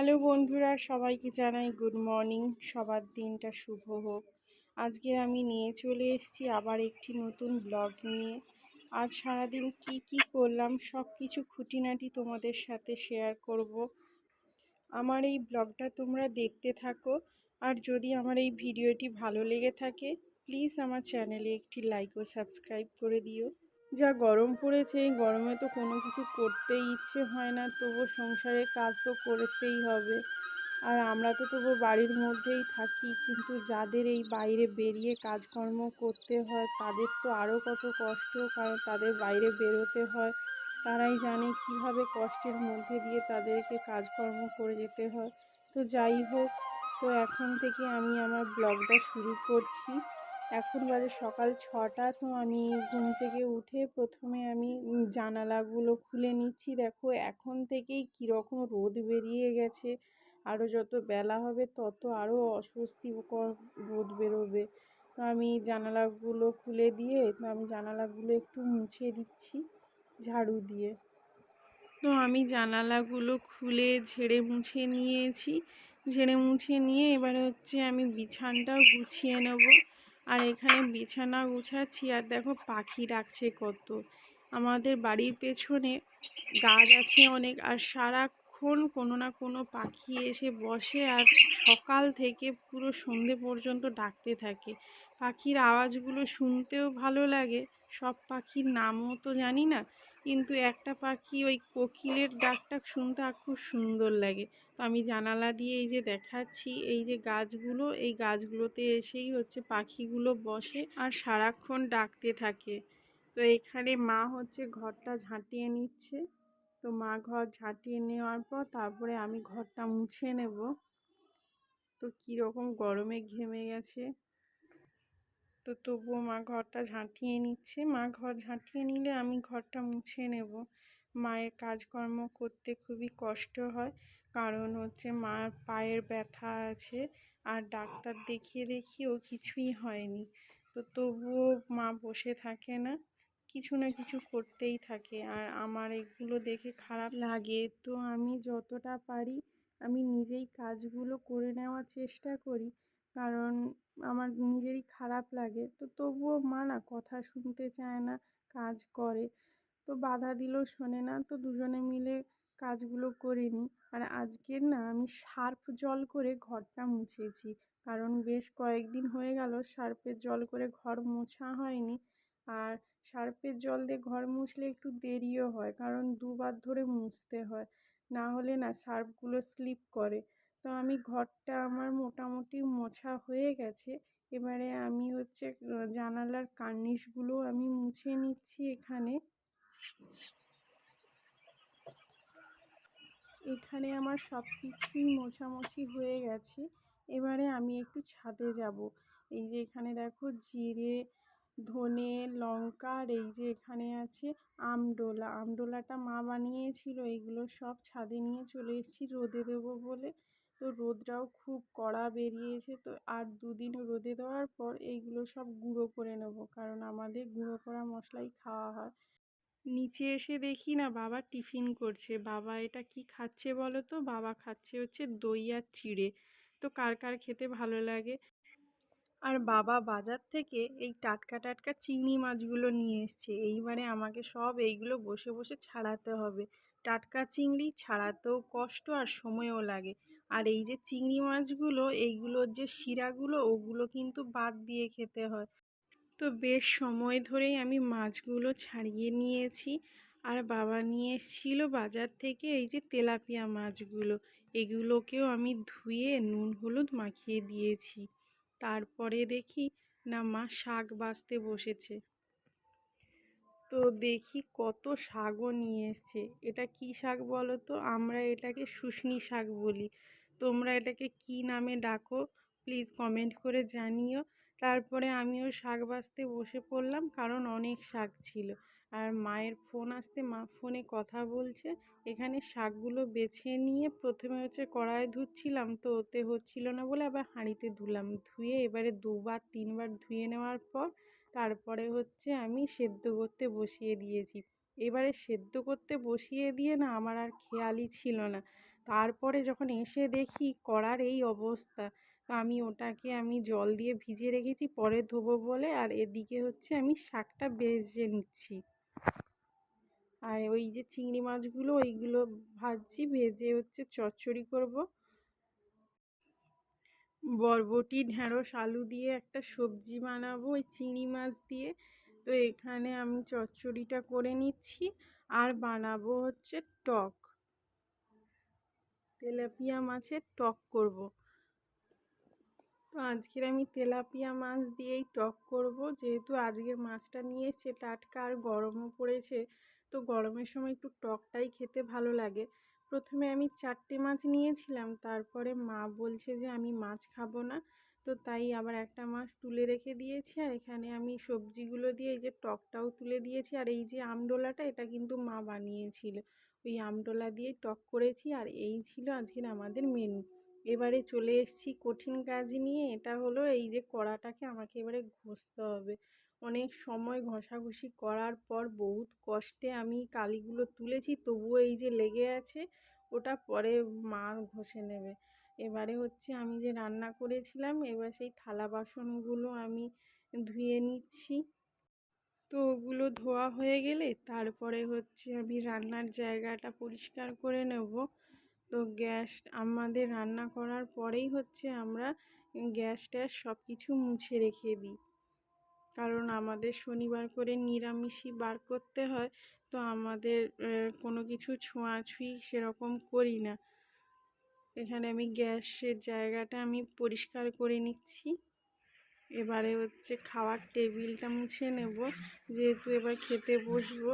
Hello বন্ধুরা, সবাইকে জানাই গুড মর্নিং। সবার দিনটা শুভ হোক। আজকে আমি নিয়ে চলে এসেছি আবার একটি নতুন ব্লগ নিয়ে। আজ সারাদিন কি কি করলাম সব কিছু খুঁটিনাটি তোমাদের সাথে শেয়ার করব। আমার এই ব্লগটা তোমরা দেখতে থাকো। আর যদি আমার এই ভিডিওটি ভালো লেগে থাকে, প্লিজ আমার চ্যানেলে একটি লাইক ও সাবস্ক্রাইব করে দিও। যা গরম পড়েছে, এই গরমে তো কোনো কিছু করতেই ইচ্ছে হয় না তবু সংসারের কাজ তো করতেই হবে। আর আমরা তো তবু বাড়ির মধ্যেই থাকি, কিন্তু যাদের এই বাইরে বেরিয়ে কাজকর্ম করতে হয়, তাদের তো আরও কত কষ্ট, কারণ তাদের বাইরে বেরোতে হয়। তারাই জানে কীভাবে কষ্টের মধ্যে দিয়ে তাদেরকে কাজকর্ম করে যেতে হয়। তো যাই হোক, তো এখন থেকে আমি আমার ব্লগটা শুরু করছি। এখন বাজে সকাল ছটা, তো আমি ঘুম থেকে উঠে প্রথমে আমি জানালাগুলো খুলে নিচ্ছি। দেখো, এখন থেকেই কীরকম রোদ বেরিয়ে গেছে। আরও যত বেলা হবে, তত আরও অস্বস্তিকর রোদ বেরোবে। তো আমি জানালাগুলো খুলে দিয়ে, তো আমি জানালাগুলো একটু মুছে দিচ্ছি ঝাড়ু দিয়ে। তো আমি জানালাগুলো খুলে ঝেড়ে মুছে নিয়েছি। ঝেড়ে মুছে নিয়ে এবারে হচ্ছে আমি বিছানটাও গুছিয়ে নেব। আর এখানে বিছানা গুছাচ্ছি আর দেখো পাখি ডাকছে কত। আমাদের বাড়ির পেছনে গাছ আছে অনেক আর সারাক্ষণ কোনো না কোনো পাখি এসে বসে আর সকাল থেকে পুরো সন্ধে পর্যন্ত ডাকতে থাকে। পাখির আওয়াজগুলো শুনতেও ভালো লাগে। সব পাখির নামও তো জানি না। কিন্তু একটা পাখি ওই কোকিলের ডাকটা শুনতে খুব সুন্দর লাগে। তো আমি জানালা দিয়ে এই যে দেখাচ্ছি, এই যে গাছগুলো, এই গাছগুলোতে এসেই হচ্ছে পাখিগুলো বসে আর সারাক্ষণ ডাকতে থাকে। তো এখানে মা হচ্ছে ঘরটা ঝাঁটিয়ে নিচ্ছে। তো মা ঘর ঝাঁটিয়ে নেওয়ার পর তারপরে আমি ঘরটা মুছে নেব। তো কীরকম গরমে ঘেমে গেছে। তো তবুও মা ঘরটা ঝাঁটিয়ে নিচ্ছে। মা ঘর ঝাঁটিয়ে নিলে আমি ঘরটা মুছে নেব। মায়ের কাজকর্ম করতে খুবই কষ্ট হয়। কারণ হচ্ছে মার পায়ের ব্যথা আছে আর ডাক্তার দেখিয়ে দেখিয়েও কিছুই হয়নি। তো তবুও মা বসে থাকে না। কিছু না কিছু করতেই থাকে আর আমার এগুলো দেখে খারাপ লাগে। তো আমি যতটা পারি আমি নিজেই কাজগুলো করে নেওয়ার চেষ্টা করি। কারণ আমার নিজেরই খারাপ লাগে। তো তবুও মা না কথা শুনতে চায় না, কাজ করে। তো বাধা দিলেও শোনে না। তো দুজনে মিলে কাজগুলো করে নিই। আর আজকের না আমি সার্ফ জল করে ঘরটা মুছেছি। কারণ বেশ কয়েকদিন হয়ে গেল সার্ফের জল করে ঘর মোছা হয়নি। আর সার্ফের জল দিয়ে ঘর মুছলে একটু দেরিও হয়। কারণ দুবার ধরে মুছতে হয়। না হলে না সার্ফগুলো স্লিপ করে। তো আমি ঘরটা আমার মোটামুটি মোছা হয়ে গেছে। এবারে আমি হচ্ছে জানালার কার্নিশগুলো আমি মুছে নিচ্ছি এখানে। এখানে আমার সব কিছুই মোছামুছি হয়ে গেছে। এবারে আমি একটু ছাদে যাব। এই যে এখানে দেখো জিরে, ধনে, লঙ্কা আর এই যে এখানে আছে আমডোলা। আমডোলাটা মা বানিয়েছিল। এইগুলো সব ছাদে নিয়ে চলে এসেছি। রোদে দেবো বলে। তো রোদটাও খুব কড়া বেরিয়েছে। তো আর দুদিন রোদে দেওয়ার পর এইগুলো সব গুঁড়ো করে নেব। কারণ আমাদের গুঁড়ো করা মশলাই খাওয়া হয়। নিচে এসে দেখি না, বাবা টিফিন করছে। বাবা এটা কি খাচ্ছে বলো তো? বাবা খাচ্ছে হচ্ছে দই আর চিড়ে। তো কার কার খেতে ভালো লাগে? আর বাবা বাজার থেকে এই টাটকা টাটকা চিংড়ি মাছগুলো নিয়ে এসছে। এইবারে আমাকে সব এইগুলো বসে বসে ছাড়াতে হবে। টাটকা চিংড়ি ছাড়াতেও কষ্ট আর সময়ও লাগে। আর এই যে চিংড়ি মাছগুলো, এইগুলোর যে শিরাগুলো, ওগুলো কিন্তু বাদ দিয়ে খেতে হয়। তো বেশ সময় ধরেই আমি মাছগুলো ছাড়িয়ে নিয়েছি। আর বাবা নিয়ে এসেছিল বাজার থেকে এই যে তেলাপিয়া মাছগুলো। এগুলোকেও আমি ধুয়ে নুন, হলুদ মাখিয়ে দিয়েছি। তারপরে দেখি, না মা শাক বাছতে বসেছে। তো দেখি কত শাকও নিয়ে এসছে। এটা কি শাক বলো তো আমরা এটাকে শুশনি শাক বলি। তোমরা এটাকে কি নামে ডাকো প্লিজ কমেন্ট করে জানিও। তারপরে আমিও শাক বাছতে বসে পড়লাম, কারণ অনেক শাক ছিল। আর মায়ের ফোন আসতে মা ফোনে কথা বলছে, এখানে শাকগুলো বেছে নিয়ে প্রথমে হচ্ছে কড়াই ধুচ্ছিলাম, তো ওতে হচ্ছিল না বলে আবার হাঁড়িতে ধুলাম। ধুয়ে এবারে দুবার, তিনবার ধুয়ে নেওয়ার পর তারপরে হচ্ছে আমি সেদ্ধ করতে বসিয়ে দিয়েছি। এবারে সেদ্ধ করতে বসিয়ে দিয়ে না আমার আর খেয়ালই ছিল না। তারপরে যখন এসে দেখি কড়ার এই অবস্থা, তো আমি ওটাকে আমি জল দিয়ে ভিজিয়ে রেখেছি, পরে ধোবো বলে, আর এদিকে হচ্ছে আমি শাকটা ভেজে নিচ্ছি। আর ওই যে চিংড়ি মাছগুলো, ওইগুলো ভাজছি, ভেজে হচ্ছে চচ্চড়ি করব। বরবটি ঢ্যাঁড়স আলু দিয়ে একটা সবজি বানাবো, ওই চিংড়ি মাছ দিয়ে। তো এখানে আমি চচ্চড়িটা করে নিচ্ছি, আর বানাবো হচ্ছে টক। তেলাপিয়া মাছের টক করব। তো আজকের আমি তেলাপিয়া মাছ দিয়েই টক করব। যেহেতু আজকের মাছটা নিয়ে টাটকা আর গরমও পড়েছে, তো গরমের সময় একটু টকটাই খেতে ভালো লাগে। প্রথমে আমি চারটে মাছ নিয়েছিলাম, তারপরে মা বলছে যে আমি মাছ খাব না। তো তাই আবার একটা মাছ তুলে রেখে দিয়েছি। আর এখানে আমি সবজিগুলো দিয়ে এই যে টকটাও তুলে দিয়েছি। আর এই যে আমডোলাটা এটা কিন্তু মা বানিয়েছিল। ওই আমডোলা দিয়ে টক করেছি। আর এই ছিল আজকের আমাদের মেনু এবারে চলে এসেছি কঠিন কাজ নিয়ে। এটা হলো এই যে কড়াটাকে আমাকে এবারে ঘষতে হবে। অনেক সময় ঘষাঘষি করার পর বহুত কষ্টে আমি কালিগুলো তুলেছি, তবুও এই যে লেগে আছে, ওটা পরে মা ঘষে নেবে। এবারে হচ্ছে আমি যে রান্না করেছিলাম, এবার সেই থালা বাসনগুলো আমি ধুয়ে নিচ্ছি। তো ওগুলো ধোয়া হয়ে গেলে তারপরে হচ্ছে আমি রান্নার জায়গাটা পরিষ্কার করে নেব। তো গ্যাস, আমাদের রান্না করার পরেই হচ্ছে আমরা গ্যাস ট্যাস সব কিছু মুছে রেখে দিই। কারণ আমাদের শনিবার করে নিরামিষই বার করতে হয়, তো আমাদের কোনো কিছু ছোঁয়াছুঁই সেরকম করি না। এখানে আমি গ্যাসের জায়গাটা আমি পরিষ্কার করে নিচ্ছি। এবারে হচ্ছে খাওয়ার টেবিলটা মুছে নেব, যেহেতু এবার খেতে বসবো।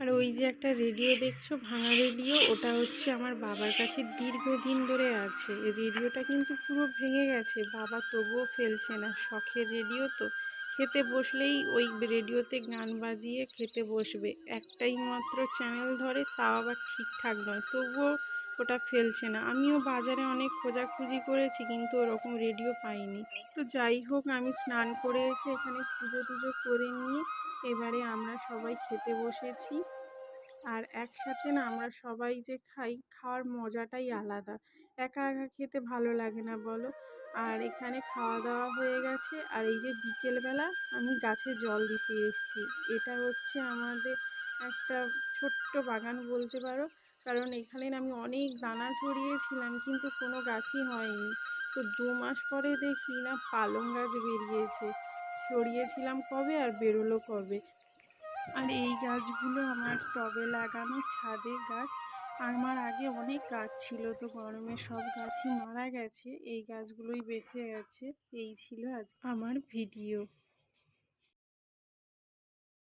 আর ওই যে একটা রেডিও দেখছ, ভাঙা রেডিও, ওটা হচ্ছে আমার বাবার কাছে দীর্ঘদিন ধরে আছে। এই রেডিওটা কিন্তু পুরো ভেঙে গেছে, বাবা তবুও ফেলছে না, শখের রেডিও তো। খেতে বসলেই ওই রেডিওতে গান বাজিয়ে খেতে বসবে। একটাই মাত্র চ্যানেল ধরে, তাও আবার ঠিকঠাক নয়, তবুও ওটা ফেলছে না। আমিও বাজারে অনেক খোঁজাখুঁজি করেছি, কিন্তু ওরকম রেডিও পাইনি। তো যাই হোক, আমি স্নান করে এসে এখানে পুজো টুজো করে নিয়ে এবারে আমরা সবাই খেতে বসেছি। আর একসাথে না আমরা সবাই যে খাই, খাওয়ার মজাটাই আলাদা। একা একা খেতে ভালো লাগে না, বলো? আর এখানে খাওয়া দাওয়া হয়ে গেছে। আর এই যে বিকেলবেলা আমি গাছে জল দিতে এসেছি। এটা হচ্ছে আমাদের একটা ছোট্ট বাগান বলতে পারো। কারণ এখানে আমি অনেক দানা ছড়িয়েছিলাম কিন্তু কোনো গাছই হয়নি। তো দু মাস পরে দেখি না পালং গাছ বেরিয়েছে। ছড়িয়েছিলাম কবে আর বেরোলো কবে? আর এই গাছগুলো আমার টবে লাগানো ছাদে গাছ। আমার আগে অনেক গাছ ছিল তো গরমে সব গাছই মারা গেছে। এই গাছগুলোই বেঁচে গেছে এই ছিল আজ আমার ভিডিও।